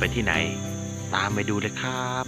ไปที่ไหน ตามไปดูเลยครับ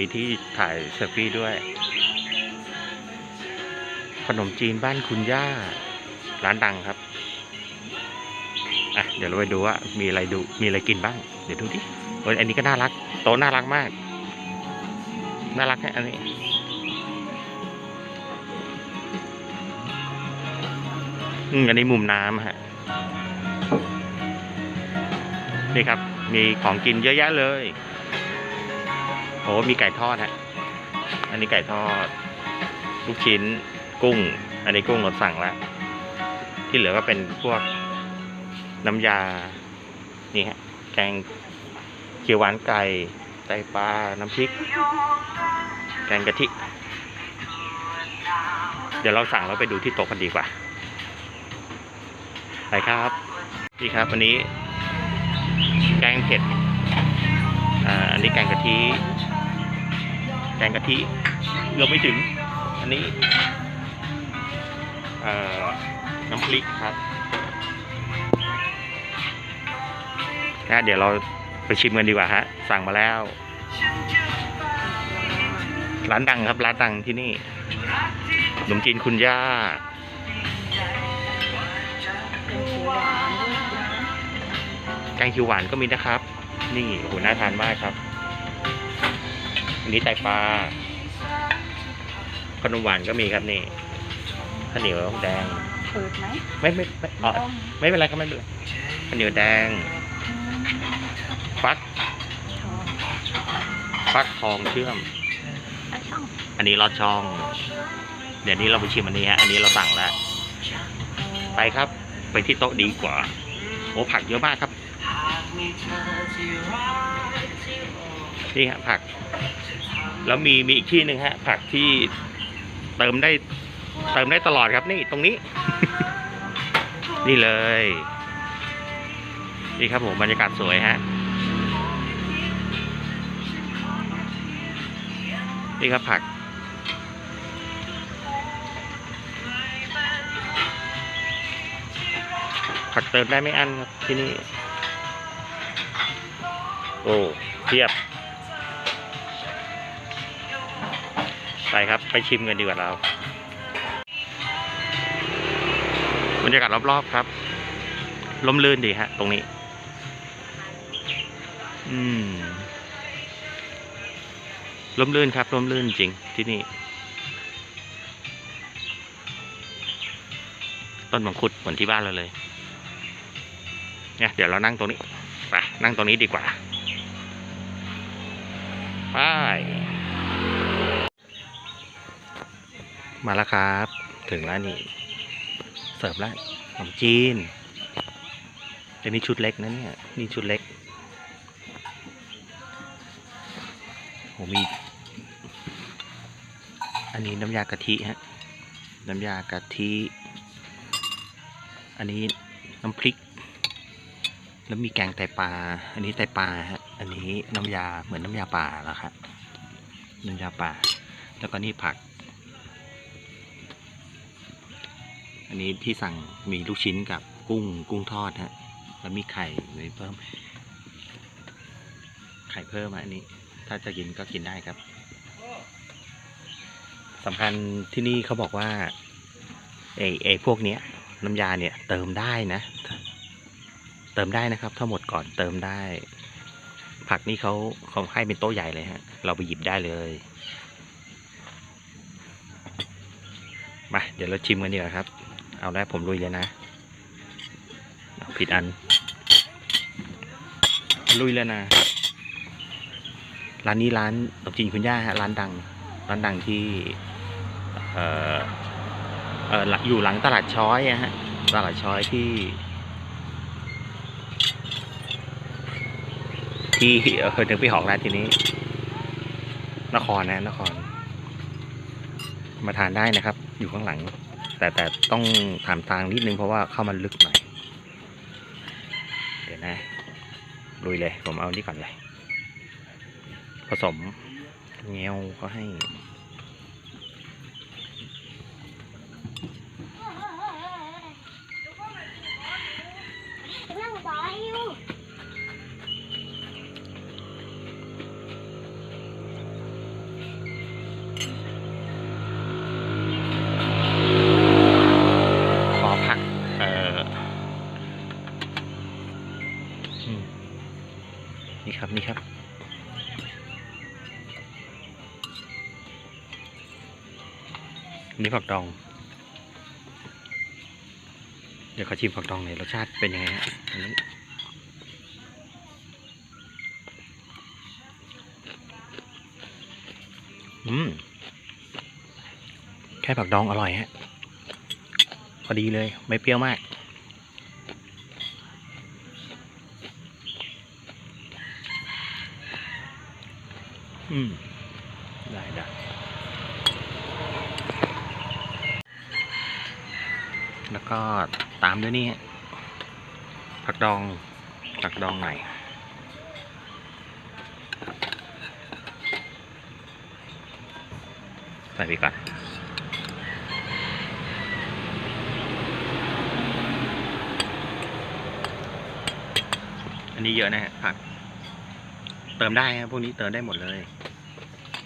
มีที่ถ่ายเซลฟี่ด้วย ขนมจีนบ้านคุณย่า ร้านดังครับ อะ เดี๋ยวเราไปดูว่ามีอะไรดู มีอะไรกินบ้าง เดี๋ยวดูดิโอ้ยอันนี้ก็น่ารัก โต๊ะน่ารักมาก น่ารักแค่อันนี้อืมอันนี้มุมน้ำฮะ นี่ครับ มีของกินเยอะแยะเลย อ้มีไก่ทอดฮะ อันนี้ไก่ทอด ลูกชิ้น กุ้ง อันนี้กุ้งเราสั่งแล้ว ที่เหลือก็เป็นพวกน้ำยา นี่ฮะ แกงเขียวหวานไก่ ไตปลา น้ำพริก แกงกะทิ เดี๋ยวเราสั่งแล้วไปดูที่โต๊ะกันดีกว่า ไปครับนี่ครับอันนี้แกงเผ็ด อ่า อันนี้แกงกะทิ แกงกะทิเกือบไม่ถึง อันนี้น้ำพริกครับนะเดี๋ยวเราไปชิมกันดีกว่าฮะ สั่งมาแล้ว ร้านดังครับ ร้านดังที่นี่ขนมจีนคุณย่าแกงเขียวหวานก็มีนะครับ นี่โหน่าทานมากครับ นนี้ไตปลา ขนมหวานก็มีครับนี่ข้าวเหนียวแดงเปิดไหมไม่ไม่ไม่อ๋อไม่เป็นไรครับไม่เป็นไรข้าวเหนียวแดง ฟัก ฟักทองเชื่อมช่องอันนี้ลอดช่อง เดี๋ยวนี้เราไปชิมอันนี้ฮะ อันนี้เราสั่งแล้ว ไปครับ ไปที่โต๊ะดีกว่า โอ้ผักเยอะมากครับ นี่ฮะผัก แล้วมีมีอีกที่หนึ่งฮะ ผักที่เติมได้เติมได้ตลอดครับนี่ตรงนี้ นี่เลย นี่ครับผมบรรยากาศสวยฮะนี่ครับผัก ผักเติมได้ไม่อั้นครับที่นี่ โอ้เทียบ ไปครับ ไปชิมกันดีกว่าเราบรรยากาศรอบๆครับลมลื่นดีฮะ ตรงนี้ อืมลมลื่นครับลมลื่นจริงที่นี่ ต้นมังคุดเหมือนที่บ้านเราเลยเนี่ยเดี๋ยวเรานั่งตรงนี้ไปนั่งตรงนี้ดีกว่า มาแล้วครับ ถึงแล้วนี่ เสิร์ฟแล้วขนมจีนแต่นี่ชุดเล็กนะเนี่ยนี่ชุดเล็กโหมี อันนี้น้ำยากะทิฮะ น้ำยากะทิ อันนี้น้ำพริก แล้วมีแกงไตปลา อันนี้ไตปลาฮะ อันนี้น้ำยาเหมือนน้ำยาป่าแล้วครับน้ำยาป่า แล้วก็นี่ผัก อันนี้ที่สั่งมีลูกชิ้นกับกุ้งกุ้งทอดฮะ แล้วมีไข่มีเพิ่ม ไข่เพิ่มอะอันนี้ ถ้าจะกินก็กินได้ครับสำคัญที่นี่เขาบอกว่าไอ้ไอ้พวกเนี้ยน้ำยาเนี่ย เติมได้นะ เติมได้นะครับ ถ้าหมดก่อนเติมได้ ผักนี่เขาเขาให้เป็นโต๊ะใหญ่เลยฮะ เราไปหยิบได้เลยมาเดี๋ยวเราชิมกันดีกว่าครับ เอาได้ผมลุยเลยนะผิดอัน ลุยเลยนะ ร้านนี้ร้านขนมจีนคุณย่าฮะร้านดัง ร้านดังที่เอ่อเอ่ออยู่หลังตลาดช้อยฮะตลาดช้อยที่ ที่เออถึงไปหอกร้านที่นี้ นครนะนคร มาทานได้นะครับ อยู่ข้างหลัง แต่แต่ต้องถามทางนิดนึงเพราะว่าเข้ามันลึกหน่อย เดี๋ยวนะลุยเลย ผมเอานี่ก่อนเลย ผสมเงี้ยวเขาให้ นี่ครับนี่ครับ นี่ผักดอง เดี๋ยวขอชิมผักดองหน่อยรสชาติเป็นยังไงฮะอันนี้อืมแค่ผักดองอร่อยฮะ พอดีเลยไม่เปรี้ยวมาก อืม ได้ได้แล้วก็ตามด้วยนี่ผักดองผักดองหน่ใส่ไปก่อนอันนี้เยอะนะฮะผัก เติมได้ครับพวกนี้เติมได้หมดเลย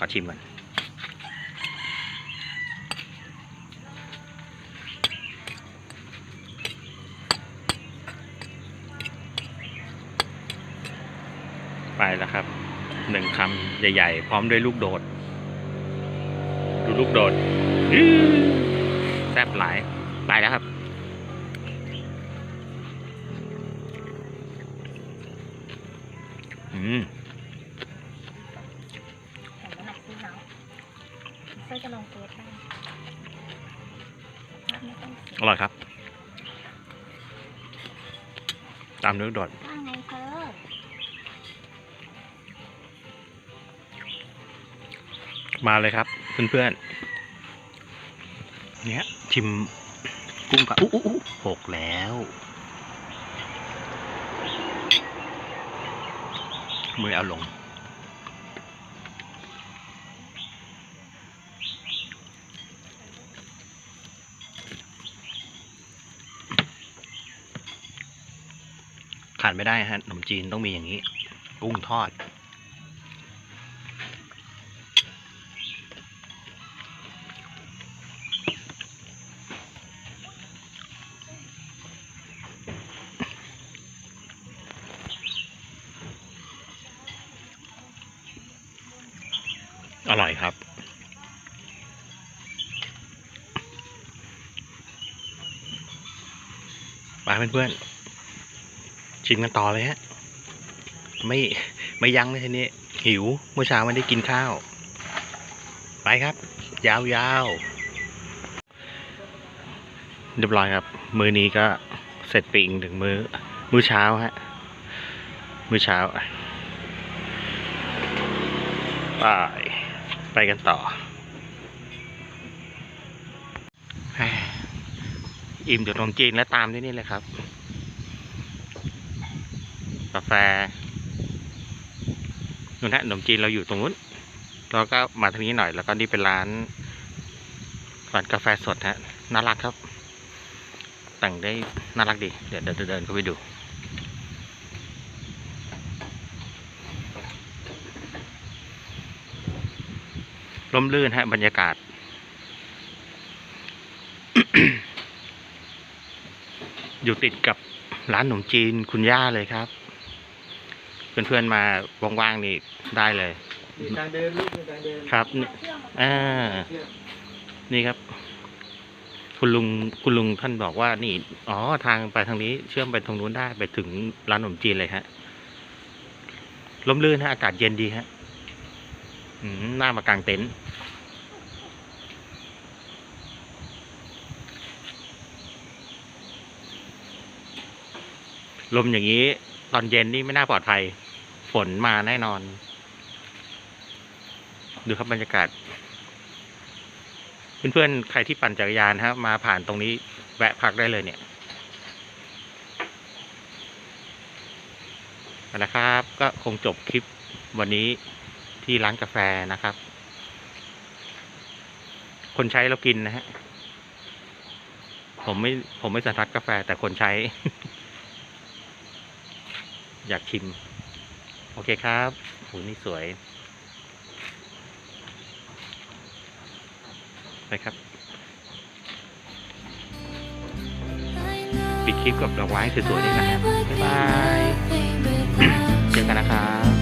อชิมก่อนไปแล้วครับหนึ่งคำใหญ่ ๆ พร้อมด้วยลูกโดด ดูลูกโดดแซ่บหลาย ไปแล้วครับ องเฟซได้งอร่อยครับ ตามด้วยลูกดดว่าไงเธอมาเลยครับ เพื่อนๆ เนี้ยชิมกุ้งกับอู้อู้อู้หกแล้วมือเอาลง ไม่ได้ฮะขนมจีนต้องมีอย่างนี้ กุ้งทอด อร่อยครับไปเพื่อนๆ ชิมกันต่อเลยฮะ ไม่ไม่ยั้งเลยทีนี้ หิวเมื่อเช้าไม่ได้กินข้าว ไปครับ ยาวๆเรียบร้อยครับ มือนี้ก็เสร็จไปอีกถึงมือมื้อเช้าฮะ มื้อเช้าไปไปกันต่อ อิ่มจากขนมจีนแล้วตามด้วยนี่เลยครับ กาแฟนู่นฮะขนมจีนเราอยู่ตรงนู้นแล้วก็มาทางนี้หน่อย แล้วก็นี่เป็นร้านร้านกาแฟสดฮะน่ารักครับ แต่งได้น่ารักดี เดี๋ยวเดินเดินเข้าไปดูร่มรื่นฮะบรรยากาศ อยู่ติดกับร้านขนมจีนคุณย่าเลยครับ เพื่อนๆมาว่างๆนี่ได้เลยมีทางเดินลูกมีทางเดินครับนี่อ่าเชื่อมนี่ครับ คุณลุงคุณลุงท่านบอกว่านี่ อ๋อทางไปทางนี้ เชื่อมไปตรงนู้นได้ไปถึงร้านขนมจีนเลยฮะร่มรื่นฮะอากาศเย็นดีฮะอืมน่ามากางเต็นท์ลมอย่างนี้ ตอนเย็นนี่ไม่น่าปลอดภัย ฝนมาแน่นอน ดูครับบรรยากาศ เพื่อนๆ ใครที่ปั่นจักรยานฮะ มาผ่านตรงนี้ แวะพักได้เลยเนี่ยนะครับ ก็คงจบคลิปวันนี้ที่ร้านกาแฟนะครับ คนใช้เรากินนะฮะ ผมไม่ผมไม่สันทัดกาแฟแต่คนใช้ อยากชิม โอเคครับหูนี่สวยนะครับ ปิดคลิปกับดอกไม้สวยๆนี่นะ บ๊ายบาย เจอกันนะครับ